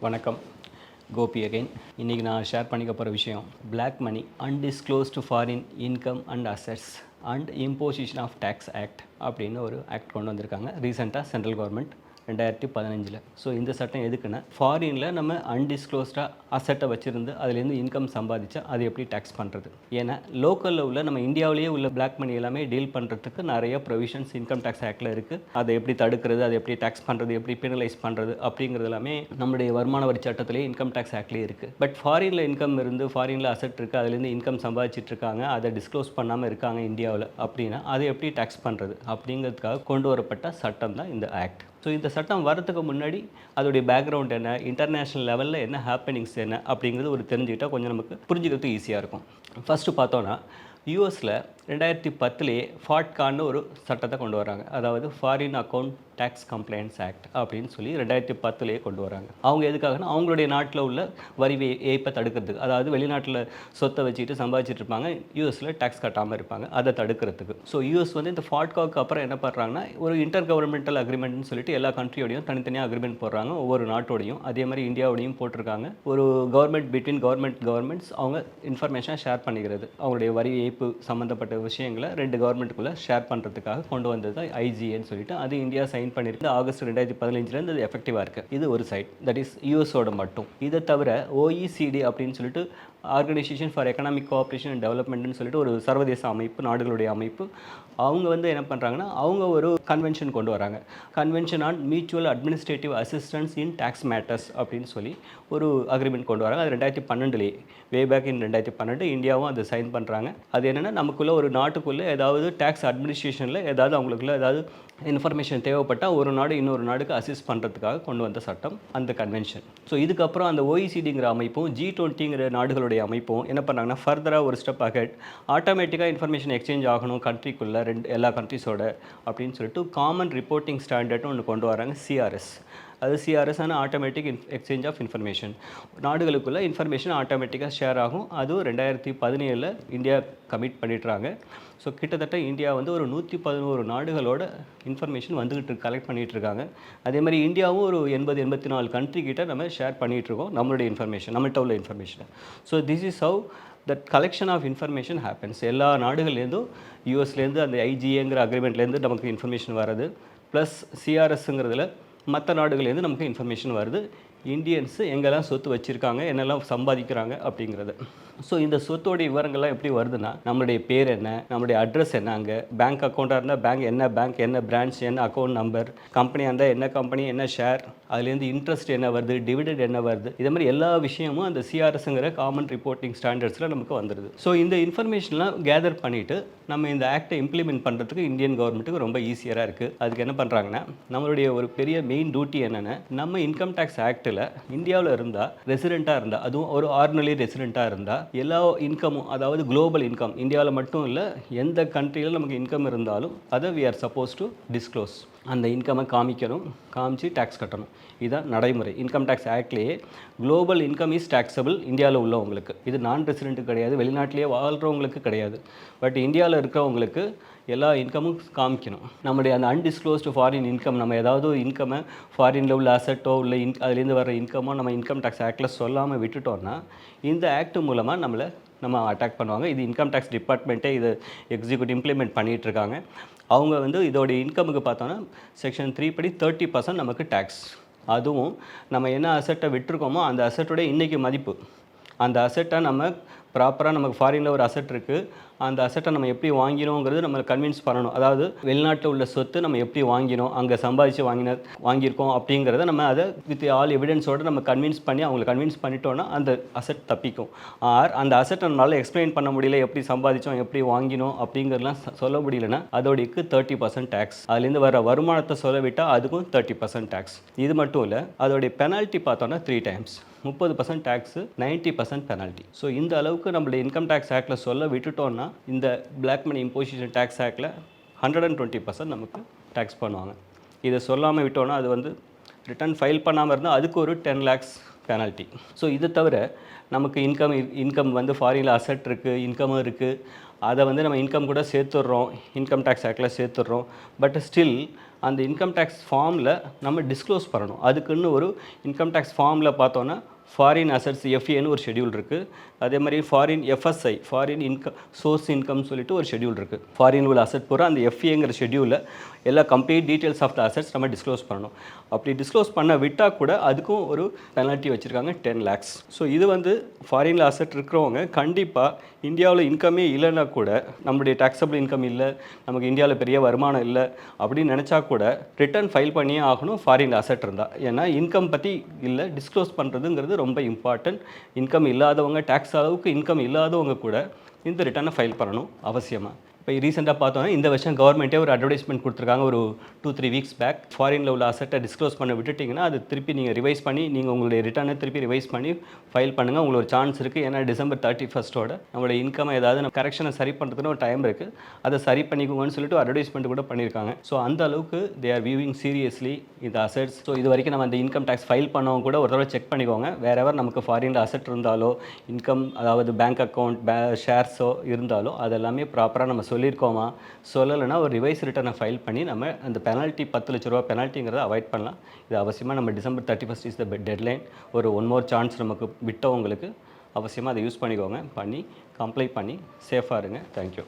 வணக்கம். கோபி அகைன் இன்றைக்கி நான் ஷேர் பண்ணிக்க போகிற விஷயம் black money undisclosed foreign income and assets and imposition of tax act அப்படின்னு ஒரு ஆக்ட் கொண்டு வந்திருக்காங்க. ரீசெண்டாக சென்ட்ரல் கவர்மெண்ட் ரெண்டாயிரத்தி பதினஞ்சில். ஸோ இந்த சட்டம் எதுக்குன்னா ஃபாரினில் நம்ம அன்டிஸ்க்ளோஸ்டாக அசட்டை வச்சுருந்து அதுலேருந்து இன்கம் சம்பாதிச்சா அது எப்படி டேக்ஸ் பண்ணுறது ஏன்னா லோக்கலில் உள்ள நம்ம இந்தியாவிலேயே உள்ள பிளாக் மணி எல்லாமே டீல் பண்ணுறதுக்கு நிறைய ப்ரொவிஷன்ஸ் இன்கம் டேக்ஸ் ஆக்டில் இருக்குது அதை எப்படி தடுக்கிறது அதை எப்படி டேக்ஸ் பண்ணுறது எப்படி பெனலைஸ் பண்ணுறது அப்படிங்கிறது எல்லாமே நம்மளுடைய வருமான வரி சட்டத்திலேயே இன்கம் டேக்ஸ் ஆக்ட்லேயே இருக்குது பட் ஃபாரினில் இன்கம் இருந்து ஃபாரினில் அசட் இருக்குது அதுலேருந்து இன்கம் சம்பாதிச்சிட்டு இருக்காங்க அதை டிஸ்க்ளோஸ் பண்ணாமல் இருக்காங்க இந்தியாவில் அப்படின்னா அதை எப்படி டேக்ஸ் பண்ணுறது அப்படிங்கிறதுக்காக கொண்டு வரப்பட்ட சட்டம் தான் இந்த ஆக்ட் ஸோ இந்த சட்டம் வர்றதுக்கு முன்னாடி அதோடைய பேக்ரவுண்ட் என்ன இன்டர்நேஷ்னல் லெவலில் என்ன ஹேப்பனிங்ஸ் என்ன அப்படிங்கிறது ஒரு தெரிஞ்சுக்கிட்டால் கொஞ்சம் நமக்கு புரிஞ்சுக்கிறதுக்கு ஈஸியாக இருக்கும். ஃபஸ்ட்டு பார்த்தோன்னா யூஎஸில் ரெண்டாயிரத்தி பத்துலேயே ஃபாட்கான்னு ஒரு சட்டத்தை கொண்டு வராங்க. அதாவது foreign account tax compliance act அப்படின்னு சொல்லி ரெண்டாயிரத்தி பத்துலேயே கொண்டு வராங்க. அவங்க எதுக்காகனா அவங்களுடைய நாட்டில் உள்ள வரி ஏய்ப்பை தடுக்கிறதுக்கு அதாவது வெளிநாட்டில் சொத்தை வச்சுட்டு சம்பாதிச்சிட்டு இருப்பாங்க. யூஎஸில் டேக்ஸ் கட்டாமல் இருப்பாங்க. அதை தடுக்கிறதுக்கு. ஸோ யூஎஸ் வந்து இந்த ஃபாட்காக்கு அப்புறம் என்ன பண்ணுறாங்கன்னா ஒரு இன்டர் கவர்மெண்டல் அக்ரிமெண்ட்னு சொல்லிட்டு எல்லா கண்ட்ரியோடையும் தனித்தனியாக அக்ரிமெண்ட் போடுறாங்க. ஒவ்வொரு நாட்டோடையும். அதே மாதிரி இந்தியாவோடையும் போட்டிருக்காங்க. ஒரு கவர்மெண்ட் பிட்வீன் கவர்மெண்ட் கவர்மெண்ட்ஸ் அவங்க இன்ஃபர்மேஷன் ஷேர் பண்ணிக்கிறது. அவங்களுடைய வரி ஏய்ப்பு சம்மந்தப்பட்ட விஷயங்களை ரெண்டு கவர்மெண்ட்டுக்குள்ளே ஷேர் பண்ணுறதுக்காக கொண்டு வந்தது தான் ஐஜிஏன்னு சொல்லிட்டு அது இந்தியா சைன் பண்ணியிருக்கு. ஆகஸ்ட் ரெண்டாயிரத்தி பதினஞ்சுலேருந்து அது எஃபெக்டிவாக இருக்குது இது ஒரு சைட் தட் இஸ் யூஎஸோட மட்டும். இதை தவிர ஓஇசிடி அப்படின்னு சொல்லிட்டு organisation for economic cooperation and டெவலப்மெண்ட்னு சொல்லிட்டு ஒரு சர்வதேச அமைப்பு நாடுகளுடைய அமைப்பு. அவங்க வந்து என்ன பண்ணுறாங்கன்னா அவங்க ஒரு கன்வென்ஷன் கொண்டு வராங்க. Convention on mutual administrative assistance in tax matters அப்படின்னு சொல்லி ஒரு அக்ரிமெண்ட் கொண்டு வராங்க. அது ரெண்டாயிரத்தி பன்னெண்டுலேயே வே பேக் இன் ரெண்டாயிரத்தி பன்னெண்டு இந்தியாவும் அதை சைன் பண்ணுறாங்க அது என்னென்னா நமக்குள்ளே ஒரு நாட்டுக்குள்ளே ஏதாவது டேக்ஸ் அட்மினிஸ்ட்ரேஷனில் ஏதாவது அவங்களுக்குள்ள ஏதாவது இன்ஃபர்மேஷன் தேவைப்பட்டால் ஒரு நாடு இன்னொரு நாடுக்கு அசிஸ்ட் பண்ணுறதுக்காக கொண்டு வந்த சட்டம் அந்த கன்வென்ஷன் ஸோ இதுக்கப்புறம் அந்த ஓஇசிடிங்கிற அமைப்பும் ஜி டுவெண்ட்டிங்கிற நாடுகளுடைய அமைப்பும். என்ன பண்ணாங்கன்னா ஃபர்தராக ஒரு ஸ்டெப் அஹெட் ஆட்டோமேட்டிக்காக இன்ஃபர்மேஷன் எக்ஸ்சேஞ்ச் ஆகணும் கண்ட்ரிக்குள்ளே ரெண்டு எல்லா கண்ட்ரிஸோட அப்படின்னு சொல்லிட்டு காமன் ரிப்போர்ட்டிங் ஸ்டாண்டர்ட்னு ஒன்று கொண்டு வராங்க சிஆர்எஸ் அது சிஆர்எஸ் ஆன ஆட்டோமேட்டிக் எக்ஸ்சேஞ்ச் ஆஃப் இன்ஃபர்மேஷன் நாடுகளுக்குள்ள இன்ஃபர்மேஷன் ஆட்டோமேட்டிக்காக ஷேர் ஆகும். அதுவும் ரெண்டாயிரத்தி பதினேழில் இந்தியா கமிட் பண்ணிடுறாங்க. ஸோ கிட்டத்தட்ட இந்தியா வந்து ஒரு நூற்றி பதினோரு நாடுகளோட இன்ஃபர்மேஷன் வந்துக்கிட்டு கலெக்ட் பண்ணிகிட்டு இருக்காங்க. அதே மாதிரி இந்தியாவும் ஒரு எண்பது எண்பத்தி நாலு கண்ட்ரி கிட்ட நம்ம ஷேர் பண்ணிகிட்டு இருக்கோம் நம்மளுடைய இன்ஃபர்மேஷன் நம்மள்ட்ட உள்ள இன்ஃபர்மேஷனை so this is how that collection of information happens எல்லா நாடுகள்லேருந்தும் யூஎஸ்லேருந்து அந்த ஐஜிஏங்கிற அக்ரிமெண்ட்லேருந்து நமக்கு இன்ஃபர்மேஷன் வருது ப்ளஸ் சிஆர்எஸ்ங்கிறதுல மற்ற நாடுகள்லேருந்து நமக்கு இன்ஃபர்மேஷன் வருது. இந்தியன்ஸு எங்கெல்லாம் சொத்து வச்சுருக்காங்க என்னெல்லாம் சம்பாதிக்கிறாங்க அப்படிங்கிறது. ஸோ இந்த சொத்தோடைய விவரங்கள்லாம் எப்படி வருதுன்னா நம்மளுடைய பேர் என்ன நம்மளுடைய அட்ரஸ் என்ன அங்கே பேங்க் அக்கௌண்ட்டாக இருந்தால் பேங்க் என்ன பேங்க் என்ன பிரான்ச் என்ன அக்கௌண்ட் நம்பர் கம்பெனியாக இருந்தால் என்ன கம்பெனி என்ன ஷேர் அதுலேருந்து இன்ட்ரெஸ்ட் என்ன வருது டிவிடெண்ட் என்ன வருது இதே மாதிரி எல்லா விஷயமும் அந்த சிஆர்எஸ்ங்கிற காமன் ரிப்போர்ட்டிங் ஸ்டாண்டர்ட்ஸில் நமக்கு வந்துடுது ஸோ இந்த இன்ஃபர்மேஷன்லாம் கேதர் பண்ணிவிட்டு நம்ம இந்த ஆக்டை இம்ப்ளிமெண்ட் பண்ணுறதுக்கு இந்தியன் கவர்மெண்ட்டுக்கு ரொம்ப ஈஸியாக இருக்குது அதுக்கு என்ன பண்ணுறாங்கன்னா நம்மளுடைய ஒரு பெரிய மெயின் டியூட்டி என்னென்னா நம்ம இன்கம் டேக்ஸ் ஆக்டில் இந்தியாவில் இருந்தால் ரெசிடெண்ட்டாக இருந்தால் அதுவும் ஒரு ஆர்டினரி ரெசிடெண்ட்டாக இருந்தால் எல்லா இன்கமும் அதாவது குளோபல் இன்கம் இந்தியாவில் மட்டும் இல்லை எந்த கண்ட்ரியில் நமக்கு இன்கம் இருந்தாலும் அதை we are supposed to disclose அந்த இன்கமை காமிக்கணும் காமிச்சு டேக்ஸ் கட்டணும். இதுதான் நடைமுறை. இன்கம் டேக்ஸ் ஆக்ட்லேயே குளோபல் இன்கம் இஸ் டேக்ஸபிள் இந்தியாவில் உள்ளவங்களுக்கு. இது நான் ரெசிடென்ட்டு கிடையாது வெளிநாட்டிலேயே வாழ்கிறவங்களுக்கு கிடையாது. பட் இந்தியாவில் இருக்கிறவங்களுக்கு எல்லா இன்கமும் காமிக்கணும். நம்முடைய அந்த அன்டிஸ்க்ளோஸ்டு ஃபாரின் இன்கம் நம்ம ஏதாவது இன்கம்மை இன்கமை ஃபாரினில் உள்ள அசட்டோ உள்ள இன் அதுலேருந்து வர இன்கமோ நம்ம இன்கம் டேக்ஸ் ஆக்டில் சொல்லாமல் விட்டுட்டோம்னா இந்த ஆக்ட் மூலமாக நம்மளை நம்ம அட்டாக் பண்ணுவாங்க. இது இன்கம் டேக்ஸ் டிபார்ட்மெண்ட்டே இது எக்ஸிக்யூட் இம்ப்ளிமெண்ட் பண்ணிகிட்டு இருக்காங்க. அவங்க வந்து இதோட இன்கமுக்கு பார்த்தோன்னா செக்ஷன் த்ரீ படி தேர்ட்டி பர்சன்ட் நமக்கு டேக்ஸ் அதுவும் நம்ம என்ன அசட்டை விட்டுருக்கோமோ அந்த அசட்டோட இன்றைக்கி மதிப்பு. அந்த அசட்டை நம்ம ப்ராப்பராக நமக்கு ஃபாரினில் ஒரு அசட் இருக்குது அந்த அசட்டை நம்ம எப்படி வாங்கினோங்கிறது நம்ம கன்வின்ஸ் பண்ணணும். அதாவது வெளிநாட்டில் உள்ள சொத்து நம்ம எப்படி வாங்கினோம் அங்கே சம்பாதிச்சு வாங்கின வாங்கியிருக்கோம் அப்படிங்கிறத நம்ம அதை வித் ஆல் எவிடன்ஸோடு நம்ம கன்வின்ஸ் பண்ணி அவங்களை கன்வின்ஸ் பண்ணிட்டோன்னா அந்த அசட் தப்பிக்கும். ஆர் அந்த அசட்டை நம்மளால் எக்ஸ்பிளைன் பண்ண முடியல எப்படி சம்பாதிச்சோம் எப்படி வாங்கினோம் அப்படிங்கிறதுலாம் சொல்ல முடியலன்னா அதோடைக்கு தேர்ட்டி பர்சன்ட் டேக்ஸ் அதுலேருந்து வர வருமானத்தை சொல்ல விட்டால் அதுக்கும் தேர்ட்டி பர்சன்ட் டேக்ஸ் இது மட்டும் இல்லை அதோடைய பெனால்ட்டி பார்த்தோன்னா த்ரீ டைம்ஸ் முப்பது percent tax ninety percent penalty so இந்த அளவுக்கு நம்மளுடைய இன்கம் டேக்ஸ் ஆக்டில் சொல்ல விட்டுட்டோம்னா இந்த பிளாக் மணி இம்போசிஷன் டேக்ஸ் ஆக்டில் ஹண்ட்ரட் அண்ட் டுவெண்ட்டி பர்சன்ட் நமக்கு டேக்ஸ் பண்ணுவாங்க. இதை சொல்லாமல் விட்டோன்னா அது வந்து ரிட்டர்ன் ஃபைல் பண்ணாமல் இருந்தால் அதுக்கு ஒரு டென் லேக்ஸ் பெனால்ட்டி ஸோ இது தவிர நமக்கு இன்கம் இன்கம் வந்து ஃபாரினில் அசட் இருக்குது இன்கமும் இருக்குது அதை வந்து நம்ம இன்கம் கூட சேர்த்துடுறோம். இன்கம் டேக்ஸ் ஆக்டில் சேர்த்துடுறோம். பட் ஸ்டில் அந்த இன்கம் டேக்ஸ் ஃபார்மில் நம்ம டிஸ்க்ளோஸ் பண்ணணும். அதுக்குன்னு ஒரு இன்கம் டேக்ஸ் ஃபார்மில் பார்த்தோன்னா ஃபாரின் அசட்ஸ் எஃப்ஏன்னு ஒரு ஷெட்யூல் இருக்குது அதே மாதிரி foreign FSI foreign income source income சொல்லிட்டு ஒரு ஷெட்யூல் இருக்குது ஃபாரின் உள்ள அசட் பூரா அந்த எஃப்ஏங்கிற ஷெட்யூலில் எல்லா complete details of the assets நம்ம டிஸ்க்ளோஸ் பண்ணணும். அப்படி டிஸ்க்ளோஸ் பண்ண விட்டால் கூட அதுக்கும் ஒரு பெனால்ட்டி வச்சுருக்காங்க டென் லேக்ஸ் ஸோ இது வந்து ஃபாரினில் அசட் இருக்கிறவங்க கண்டிப்பாக இந்தியாவில் இன்கமே இல்லைன்னா கூட நம்மளுடைய டேக்ஸபிள் இன்கம் இல்லை நமக்கு இந்தியாவில் பெரிய வருமானம் இல்லை அப்படின்னு நினச்சா கூட ரிட்டர்ன் ஃபைல் பண்ணியே ஆகணும் ஃபாரின் அசட் இருந்தால் ஏன்னா இன்கம் பற்றி இல்லை டிஸ்க்ளோஸ் பண்ணுறதுங்கிறது ரொம்ப இம்பார்ட்டன்ட் இன்கம் இல்லாதவங்க டேக்ஸ் அளவுக்கு இன்கம் இல்லாதவங்க கூட இந்த ரிட்டர்னை ஃபைல் பண்ணணும் அவசியமாக இப்போ ரீசெண்டாக பார்த்தோன்னா இந்த வருஷம் கவர்மெண்ட்டே ஒரு அட்வர்டைஸ்மெண்ட் கொடுத்துருக்காங்க ஒரு டூ த்ரீ வீக்ஸ் பேக் ஃபாரினில் உள்ள அசட்டை டிஸ்க்ளோஸ் பண்ண விட்டுட்டிங்கன்னா அது திருப்பி நீங்கள் ரிவைஸ் பண்ணி நீங்கள் உங்களுடைய ரிட்டர்னை திருப்பி ரிவைஸ் பண்ணி ஃபைல் பண்ணுங்கள் உங்களுக்கு ஒரு சான்ஸ் இருக்குது ஏன்னா டிசம்பர் தேர்ட்டி ஃபஸ்ட்டோட நம்மளோட இன்கம் ஏதாவது நம்ம கரெக்ஷனை சரி பண்ணுறதுன்னு ஒரு டைம் இருக்குது அதை சரி பண்ணிக்கோங்கன்னு சொல்லிட்டு அட்வர்டைஸ்மெண்ட் கூட பண்ணியிருக்காங்க. ஸோ அந்த அளவுக்கு தே ஆர் வியூவிங் சீரியஸ்லி இந்த அசட்ஸ் ஸோ இது வரைக்கும் நம்ம அந்த இன்கம் டேக்ஸ் ஃபைல் பண்ணவங்க கூட ஒரு தடவை செக் பண்ணிக்கோங்க. வேற எவர் நமக்கு ஃபாரினில் அசட் இருந்தாலோ இன்கம் அதாவது பேங்க் அக்கௌண்ட் பே ஷேர்ஸோ இருந்தாலோ அதெல்லாமே ப்ராப்பராக நம்ம சொல்லியிருக்கோமா? சொல்லலைன்னா ஒரு ரிவைஸ் ரிட்டர்னை ஃபைல் பண்ணி நம்ம அந்த பெனால்ட்டி பத்து லட்ச ரூபா பெனால்ட்டிங்கிறத அவாய்ட் பண்ணலாம். இது அவசியமாக நம்ம December thirty first is the deadline ஒரு ஒன் மோர் சான்ஸ் நமக்கு விட்டவங்களுக்கு அவசியமாக அதை யூஸ் பண்ணிக்கோங்க. பண்ணி கம்ப்ளைண்ட் பண்ணி சேஃபாக இருங்க. தேங்க்யூ